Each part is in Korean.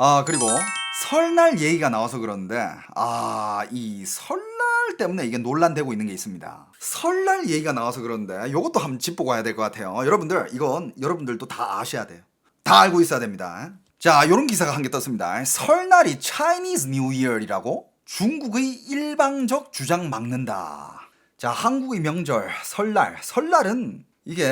아 그리고 설날 얘기가 나와서 그러는데 아 이 설날 때문에 이게 논란되고 있는 게 있습니다. 설날 얘기가 나와서 그러는데 이것도 한번 짚고 가야 될 것 같아요. 여러분들 이건 여러분들도 다 아셔야 돼요. 다 알고 있어야 됩니다. 자, 이런 기사가 한 개 떴습니다. 설날이 Chinese New Year이라고 중국의 일방적 주장 막는다. 자, 한국의 명절 설날. 설날은 이게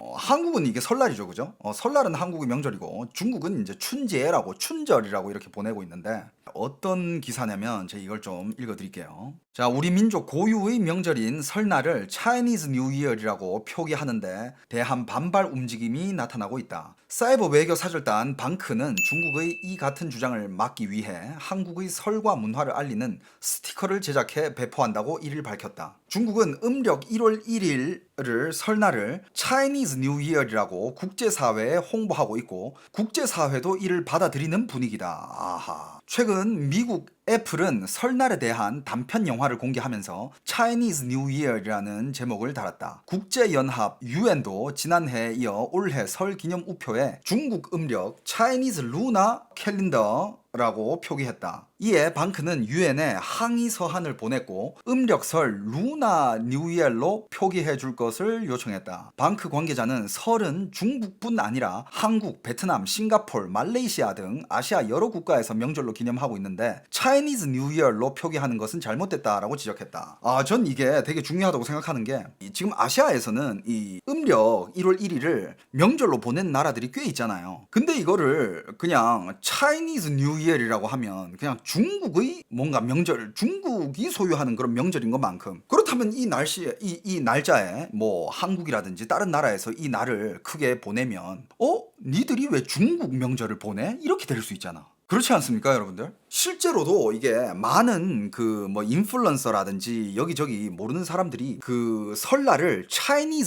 어, 한국은 이게 설날이죠, 그죠? 어, 설날은 한국의 명절이고 중국은 이제 춘제라고 춘절이라고 이렇게 보내고 있는데 어떤 기사냐면 제가 이걸 좀 읽어드릴게요. 자, 우리 민족 고유의 명절인 설날을 Chinese New Year이라고 표기하는데 대한 반발 움직임이 나타나고 있다. 사이버 외교 사절단 방크는 중국의 이 같은 주장을 막기 위해 한국의 설과 문화를 알리는 스티커를 제작해 배포한다고 이를 밝혔다. 중국은 음력 1월 1일을 설날을 Chinese New Year이라고 국제사회에 홍보하고 있고 국제사회도 이를 받아들이는 분위기다. 아하. 최근 미국 애플은 설날에 대한 단편 영화를 공개하면서 Chinese New Year이라는 제목을 달았다. 국제연합 UN도 지난해에 이어 올해 설 기념 우표에 중국 음력 Chinese Lunar Calendar 라고 표기했다. 이에 방크는 유엔에 항의 서한을 보냈고 음력설 루나 뉴이얼로 표기해 줄 것을 요청했다. 방크 관계자는 설은 중국뿐 아니라 한국, 베트남, 싱가폴, 말레이시아 등 아시아 여러 국가에서 명절로 기념하고 있는데 차이니즈 뉴이얼로 표기하는 것은 잘못됐다라고 지적했다. 아, 전 이게 되게 중요하다고 생각하는 게 이- 지금 아시아에서는 이 음력 1월 1일을 명절로 보낸 나라들이 꽤 있잖아요. 근데 이거를 그냥 차이니즈 뉴 이얼이라고 하면 그냥 중국의 뭔가 명절, 중국이 소유하는 그런 명절인 것만큼 그렇다면 이 날씨에 이, 이 날짜에 뭐 한국이라든지 다른 나라에서 이 날을 크게 보내면 어 니들이 왜 중국 명절을 보내 이렇게 될 수 있잖아. 그렇지 않습니까, 여러분들? 실제로도 이게 많은 그 뭐 인플루언서라든지 여기저기 모르는 사람들이 그 설날을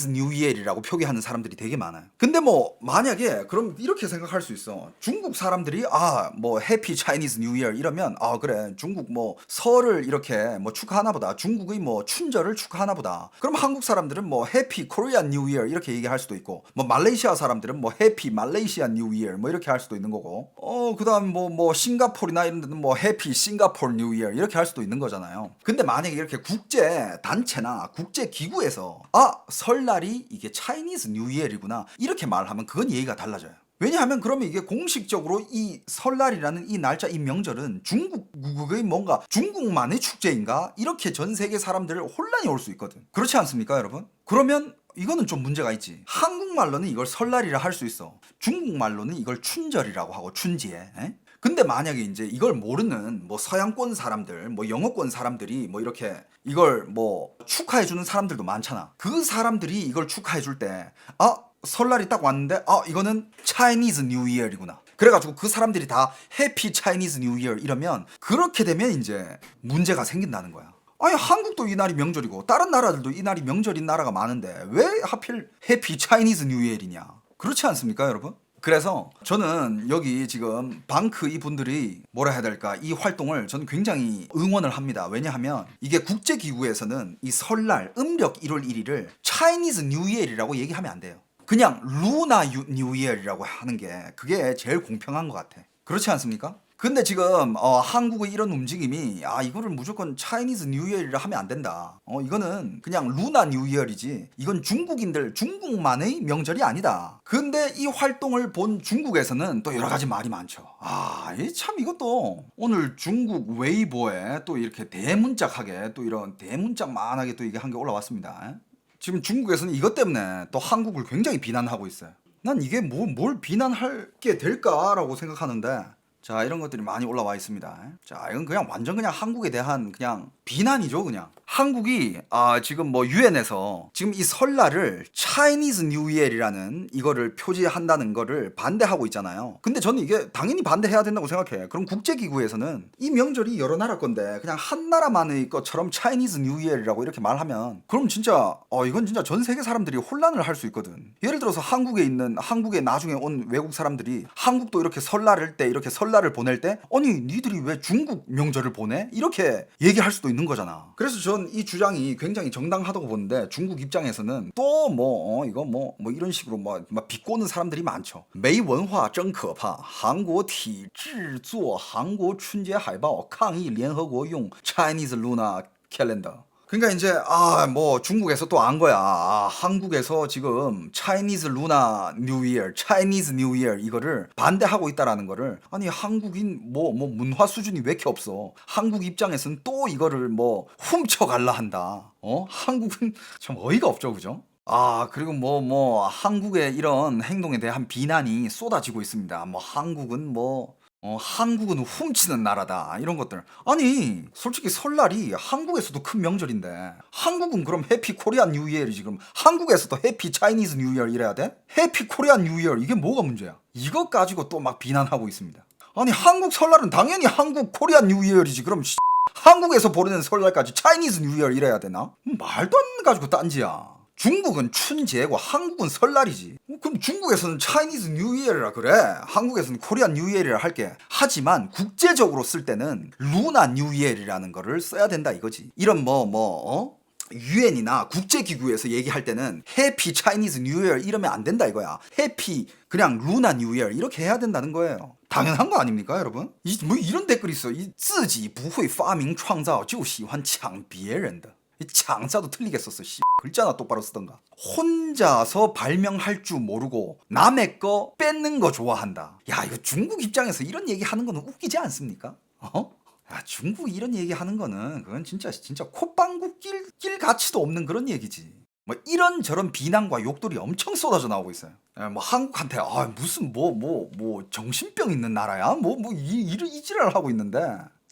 New Year이라고 표기하는 사람들이 되게 많아요. 근데 뭐 만약에 그럼 이렇게 생각할 수 있어. 중국 사람들이 아 뭐 해피 New Year 이러면 아 그래 중국 뭐 설을 이렇게 뭐 축하하나 보다. 중국의 뭐 춘 절을 축하하나 보다. 그럼 한국 사람들은 뭐 해피 Korean New Year 이렇게 얘기할 수도 있고 뭐 말레이시아 사람들은 뭐 해피 말레이시아 New Year 뭐 이렇게 할 수도 있는 거고 어 그다음 뭐뭐 싱가포르나 이런 데는 뭐 해피 싱가포르 뉴 이어 이렇게 할 수도 있는 거잖아요. 근데 만약에 이렇게 국제 단체나 국제 기구에서 아 설날이 이게 차이니즈 뉴 이어이구나 이렇게 말하면 그건 얘기가 달라져요. 왜냐하면 그러면 이게 공식적으로 이 설날이라는 이 날짜 이 명절은 중국의 뭔가 중국만의 축제인가 이렇게 전 세계 사람들 혼란이 올 수 있거든. 그렇지 않습니까, 여러분? 그러면 이거는 좀 문제가 있지. 한국말로는 이걸 설날이라 할 수 있어. 중국말로는 이걸 춘절이라고 하고 춘지에. 에? 근데 만약에 이제 이걸 모르는 뭐 서양권 사람들, 뭐 영어권 사람들이 뭐 이렇게 이걸 뭐 축하해 주는 사람들도 많잖아. 그 사람들이 이걸 축하해 줄 때, 아, 설날이 딱 왔는데, 아, 이거는 차이니즈 뉴 이어이구나. 그래가지고 그 사람들이 다 해피 차이니즈 뉴 이어 이러면 그렇게 되면 이제 문제가 생긴다는 거야. 아니 한국도 이 날이 명절이고 다른 나라들도 이 날이 명절인 나라가 많은데 왜 하필 해피 차이니즈 뉴 이어이냐? 그렇지 않습니까, 여러분? 그래서 저는 여기 지금 방크 이분들이 뭐라 해야 될까 이 활동을 저는 굉장히 응원을 합니다. 왜냐하면 이게 국제 기구에서는 이 설날 음력 1월 1일을 차이니즈 뉴 이어이라고 얘기하면 안 돼요. 그냥 루나 뉴 이어이라고 하는 게 그게 제일 공평한 것 같아. 그렇지 않습니까? 근데 지금 어, 한국의 이런 움직임이 아 이거를 무조건 차이니즈 뉴이얼이라 하면 안 된다. 어 이거는 그냥 루나 뉴이얼이지. 이건 중국인들 중국만의 명절이 아니다. 근데 이 활동을 본 중국에서는 또 여러 가지 말이 많죠. 아참 이것도 오늘 중국 웨이보에 또 이렇게 대문짝하게 또 이런 대문짝만하게 또 이게 한 게 올라왔습니다. 지금 중국에서는 이것 때문에 또 한국을 굉장히 비난하고 있어요. 난 이게 뭐, 뭘 비난할 게 될까라고 생각하는데 자 이런 것들이 많이 올라와 있습니다. 자 이건 그냥 완전 그냥 한국에 대한 그냥 비난이죠 그냥. 한국이 아 지금 뭐 유엔에서 지금 이 설날을 차이니즈 뉴이얼이라는 이거를 표지한다는 거를 반대하고 있잖아요. 근데 저는 이게 당연히 반대해야 된다고 생각해. 그럼 국제기구에서는 이 명절이 여러 나라 건데 그냥 한 나라만의 것처럼 차이니즈 뉴이얼이라고 이렇게 말하면 그럼 진짜 어 이건 진짜 전 세계 사람들이 혼란을 할 수 있거든. 예를 들어서 한국에 있는 한국에 나중에 온 외국 사람들이 한국도 이렇게 설날일 때 이렇게 설 설날을 보낼 때 아니 니들이 왜 중국 명절을 보내? 이렇게 얘기할 수도 있는 거잖아. 그래서 전 이 주장이 굉장히 정당하다고 보는데 중국 입장에서는 또 뭐 어, 이거 뭐 뭐 이런 식으로 뭐, 막 비꼬는 사람들이 많죠. 没文化真可怕. 한국 体制作韩国春节海报抗议联合国用 Chinese Lunar Calendar. 그러니까 이제 아 뭐 중국에서 또 안 거야. 아, 한국에서 지금 차이니즈 루나 뉴 이어, 차이니즈 뉴 이어 이거를 반대하고 있다라는 거를 아니 한국인 뭐뭐 문화 수준이 왜 이렇게 없어? 한국 입장에서는 또 이거를 뭐 훔쳐 갈라 한다. 어? 한국은 참 어이가 없죠, 그죠? 아, 그리고 뭐, 뭐, 한국의 이런 행동에 대한 비난이 쏟아지고 있습니다. 뭐, 한국은 뭐, 어, 한국은 훔치는 나라다. 이런 것들. 아니, 솔직히 설날이 한국에서도 큰 명절인데, 한국은 그럼 해피 코리안 뉴 이어이지 그럼 한국에서도 해피 차이니즈 뉴 이어 이래야 돼? 해피 코리안 뉴 이어 이게 뭐가 문제야? 이것 가지고 또 막 비난하고 있습니다. 아니, 한국 설날은 당연히 한국 코리안 뉴 이어이지 그럼 씨, 한국에서 보내는 설날까지 차이니즈 뉴 이어 이래야 되나? 말도 안 가지고 딴지야. 중국은 춘제고 한국은 설날이지. 어, 그럼 중국에서는 차이니즈 뉴 이어라 그래. 한국에서는 코리안 뉴 이어라 할게. 하지만 국제적으로 쓸 때는 루나 뉴 이어라는 거를 써야 된다 이거지. 이런 뭐 뭐 어? 유엔이나 국제기구에서 얘기할 때는 해피 차이니즈 뉴 이어 이러면 안 된다 이거야. 해피 그냥 루나 뉴 이어 이렇게 해야 된다는 거예요. 당연한 거 아닙니까, 여러분? 이, 뭐 이런 댓글이 있어. 이, 自己不会发明创造就喜欢抢别人的. 이 장사도 틀리겠었어, 씨. 글자나 똑바로 쓰던가. 혼자서 발명할 줄 모르고 남의 거 뺏는 거 좋아한다. 야, 이거 중국 입장에서 이런 얘기 하는 거는 웃기지 않습니까? 어? 야, 중국 이런 얘기 하는 거는 그건 진짜 진짜 콧방구 낄, 낄 가치도 없는 그런 얘기지. 뭐 이런 저런 비난과 욕들이 엄청 쏟아져 나오고 있어요. 예, 뭐 한국한테 아 무슨 뭐 뭐 뭐 정신병 있는 나라야? 뭐 뭐이 이 지랄 하고 있는데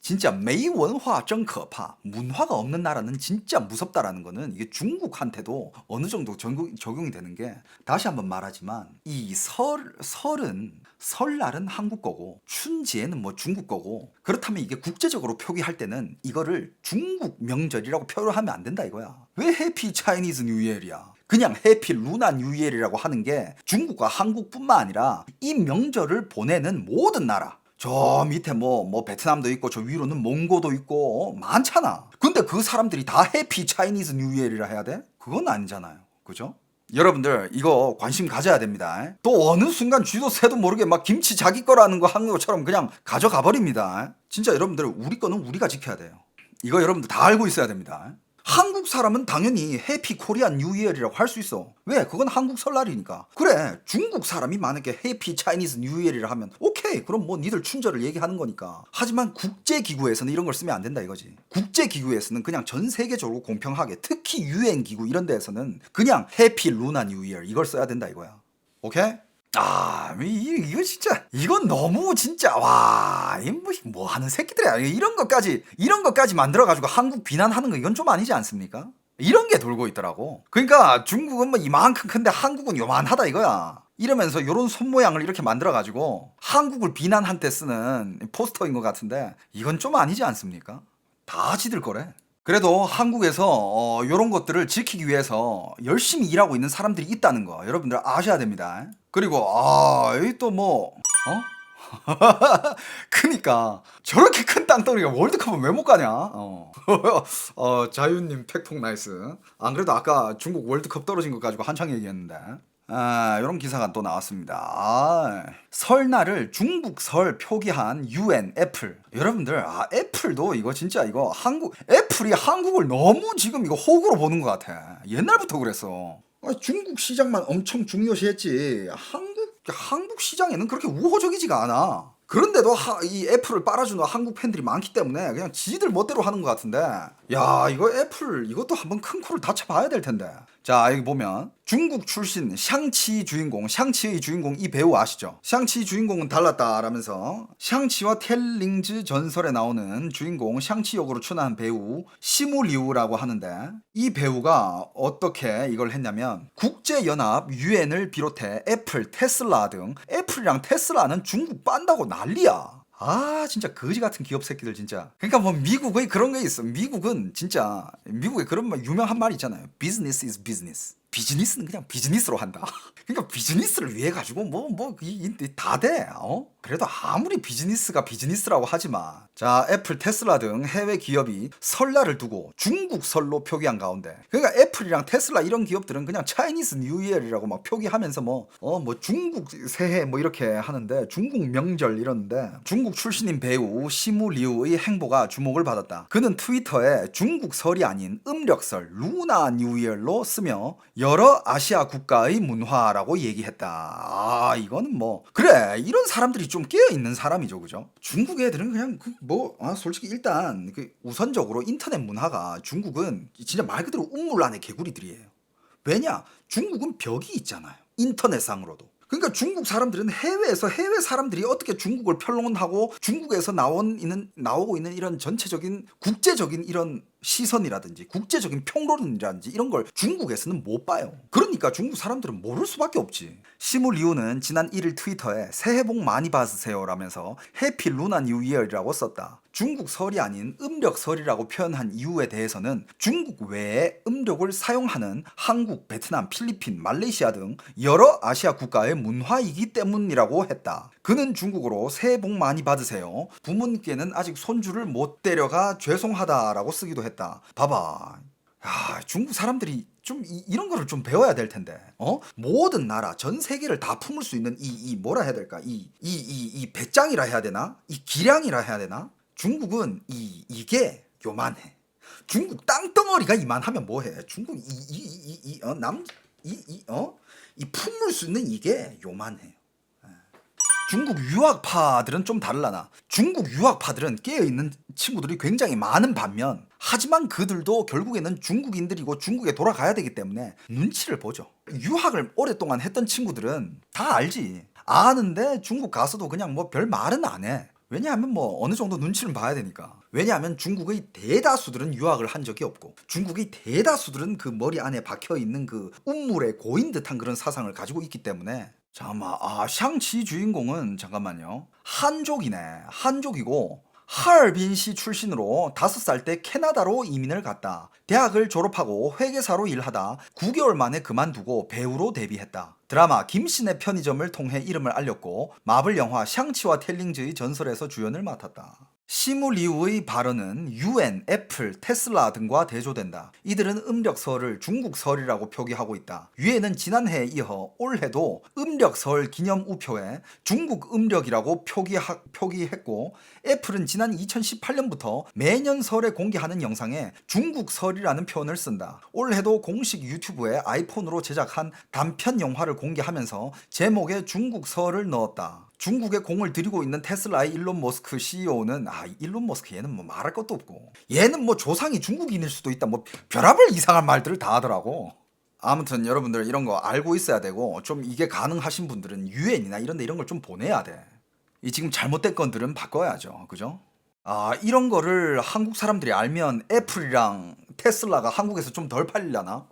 진짜 메이원화 정커파 문화가 없는 나라는 진짜 무섭다라는 거는 이게 중국한테도 어느 정도 적용, 적용이 되는 게 다시 한번 말하지만 이 설 설은 설날은 한국 거고 춘지에는 뭐 중국 거고 그렇다면 이게 국제적으로 표기할 때는 이거를 중국 명절이라고 표현하면 안 된다 이거야. 왜 해피 차이니즈 뉴 이어야? 그냥 해피 루나 뉴 이어라고 하는 게 중국과 한국뿐만 아니라 이 명절을 보내는 모든 나라 저 밑에 뭐, 뭐, 베트남도 있고, 저 위로는 몽고도 있고, 어, 많잖아. 근데 그 사람들이 다 해피 차이니즈 뉴 이어리라 해야 돼? 그건 아니잖아요. 그죠? 여러분들, 이거 관심 가져야 됩니다. 또 어느 순간 쥐도 새도 모르게 막 김치 자기 거라는 거한 것처럼 그냥 가져가 버립니다. 진짜 여러분들, 우리 거는 우리가 지켜야 돼요. 이거 여러분들 다 알고 있어야 됩니다. 한국 사람은 당연히 해피 코리안 뉴 이어리라고 할 수 있어. 왜? 그건 한국 설날이니까. 그래. 중국 사람이 만약에 해피 차이니즈 뉴 이어리라 하면 오케이. 그럼 뭐 니들 춘절을 얘기하는 거니까. 하지만 국제 기구에서는 이런 걸 쓰면 안 된다 이거지. 국제 기구에서는 그냥 전 세계적으로 공평하게 특히 유엔 기구 이런 데에서는 그냥 해피 루나 뉴 이어 이걸 써야 된다 이거야. 오케이? 아, 이, 이거 진짜, 이건 너무 진짜, 와, 이 뭐, 뭐 하는 새끼들이야. 이런 것까지, 이런 것까지 만들어가지고 한국 비난하는 거 이건 좀 아니지 않습니까? 이런 게 돌고 있더라고. 그러니까 중국은 뭐 이만큼 큰데 한국은 요만하다 이거야. 이러면서 요런 손모양을 이렇게 만들어가지고 한국을 비난한 때 쓰는 포스터인 것 같은데 이건 좀 아니지 않습니까? 다 지들 거래. 그래도 한국에서 어, 이런 것들을 지키기 위해서 열심히 일하고 있는 사람들이 있다는 거 여러분들 아셔야 됩니다. 그리고 아 여기 또뭐 어? 그니까 저렇게 큰 땅덩이가 월드컵은 왜 못 가냐? 어. 어 자유님 팩폭 나이스. 안 그래도 아까 중국 월드컵 떨어진 것 가지고 한창 얘기했는데. 아, 이런 기사가 또 나왔습니다. 아, 설날을 중국 설 표기한 UN 애플. 여러분들, 아, 애플도 이거 진짜 이거 한국, 애플이 한국을 너무 지금 이거 호구로 보는 것 같아. 옛날부터 그랬어. 아, 중국 시장만 엄청 중요시했지. 한국, 한국 시장에는 그렇게 우호적이지가 않아. 그런데도 하, 이 애플을 빨아주는 한국 팬들이 많기 때문에 그냥 지들 멋대로 하는 것 같은데 야 이거 애플 이것도 한번 큰 코를 다쳐봐야 될 텐데 자 여기 보면 중국 출신 샹치 주인공 샹치의 주인공 이 배우 아시죠? 샹치 주인공은 달랐다라면서 샹치와 텔링즈 전설에 나오는 주인공 샹치 역으로 출연한 배우 시무리우라고 하는데 이 배우가 어떻게 이걸 했냐면 국제연합 유엔을 비롯해 애플 테슬라 등 애플이랑 테슬라는 중국 빤다고 난리야. 아 진짜 거지 같은 기업 새끼들 진짜. 그러니까 뭐 미국의 그런 게 있어. 미국은 진짜 미국에 그런 말 유명한 말이 있잖아요. Business is business 비즈니스는 그냥 비즈니스로 한다 그러니까 비즈니스를 위해 가지고 뭐 뭐다 돼 어? 그래도 아무리 비즈니스가 비즈니스라고 하지만 자 애플 테슬라 등 해외 기업이 설날을 두고 중국 설로 표기한 가운데 그러니까 애플이랑 테슬라 이런 기업들은 그냥 차이니스 뉴이얼이라고 막 표기하면서 뭐어뭐 중국 새해 뭐 이렇게 하는데 중국 명절 이러는데 중국 출신인 배우 시무 리우의 행보가 주목을 받았다. 그는 트위터에 중국 설이 아닌 음력설 루나 뉴이얼로 쓰며 여러 아시아 국가의 문화라고 얘기했다. 아 이거는 뭐 그래 이런 사람들이 좀 깨어 있는 사람이죠, 그죠? 중국 애들은 그냥 그 뭐 아, 솔직히 일단 그 우선적으로 인터넷 문화가 중국은 진짜 말 그대로 운물 안의 개구리들이에요. 왜냐? 중국은 벽이 있잖아요. 인터넷상으로도. 그러니까 중국 사람들은 해외에서 해외 사람들이 어떻게 중국을 평론하고 중국에서 나온 있는 나오고 있는 이런 전체적인 국제적인 이런 시선이라든지 국제적인 평론이라든지 이런 걸 중국에서는 못 봐요. 그러니까 중국 사람들은 모를 수밖에 없지. 시무 리우는 지난 1일 트위터에 새해 복 많이 받으세요 라면서 해피 루나 뉴 이어라고 썼다. 중국 설이 아닌 음력 설이라고 표현한 이유에 대해서는 중국 외에 음력을 사용하는 한국, 베트남, 필리핀, 말레이시아 등 여러 아시아 국가의 문화이기 때문이라고 했다. 그는 중국어로 새해 복 많이 받으세요. 부모님께는 아직 손주를 못 데려가 죄송하다라고 쓰기도 했다. 봐봐. 야, 중국 사람들이 좀 이, 런 거를 좀 배워야 될 텐데. 어? 모든 나라 전 세계를 다 품을 수 있는 이, 이 뭐라 해야 될까? 이 이 이 이 배짱이라 해야 되나? 이 기량이라 해야 되나? 중국은 이 이게 요만해. 중국 땅덩어리가 이만하면 뭐해? 중국 이 이 이이 품을 수 있는 이게 요만해요. 중국 유학파들은 좀 다르려나. 중국 유학파들은 깨어있는 친구들이 굉장히 많은 반면, 하지만 그들도 결국에는 중국인들이고 중국에 돌아가야 되기 때문에 눈치를 보죠. 유학을 오랫동안 했던 친구들은 다 알지. 아는데 중국 가서도 그냥 뭐 별 말은 안 해. 왜냐하면 뭐 어느 정도 눈치를 봐야 되니까. 왜냐하면 중국의 대다수들은 유학을 한 적이 없고 중국의 대다수들은 그 머리 안에 박혀 있는 그 운물에 고인 듯한 그런 사상을 가지고 있기 때문에 잠깐만 아 샹치 주인공은 잠깐만요 한족이네 한족이고 하얼빈시 출신으로 다섯 살때 캐나다로 이민을 갔다. 대학을 졸업하고 회계사로 일하다 9개월 만에 그만두고 배우로 데뷔했다. 드라마 김신의 편의점을 통해 이름을 알렸고 마블 영화 샹치와 텔링즈의 전설에서 주연을 맡았다. 시무리우의 발언은 UN, 애플, 테슬라 등과 대조된다. 이들은 음력설을 중국설이라고 표기하고 있다. 유엔은 지난해에 이어 올해도 음력설 기념 우표에 중국 음력이라고 표기하, 표기했고 애플은 지난 2018년부터 매년 설에 공개하는 영상에 중국설이라는 표현을 쓴다. 올해도 공식 유튜브에 아이폰으로 제작한 단편 영화를 공개하면서 제목에 중국설을 넣었다. 중국에 공을 들이고 있는 테슬라의 일론 머스크 CEO는 아 일론 머스크 얘는 뭐 말할 것도 없고 얘는 뭐 조상이 중국인일 수도 있다 뭐 별의별 이상한 말들을 다 하더라고. 아무튼 여러분들 이런 거 알고 있어야 되고 좀 이게 가능하신 분들은 유엔이나 이런 데 이런 걸 좀 보내야 돼. 이 지금 잘못된 건들은 바꿔야죠. 그죠? 아, 이런 거를 한국 사람들이 알면 애플이랑 테슬라가 한국에서 좀 덜 팔리려나?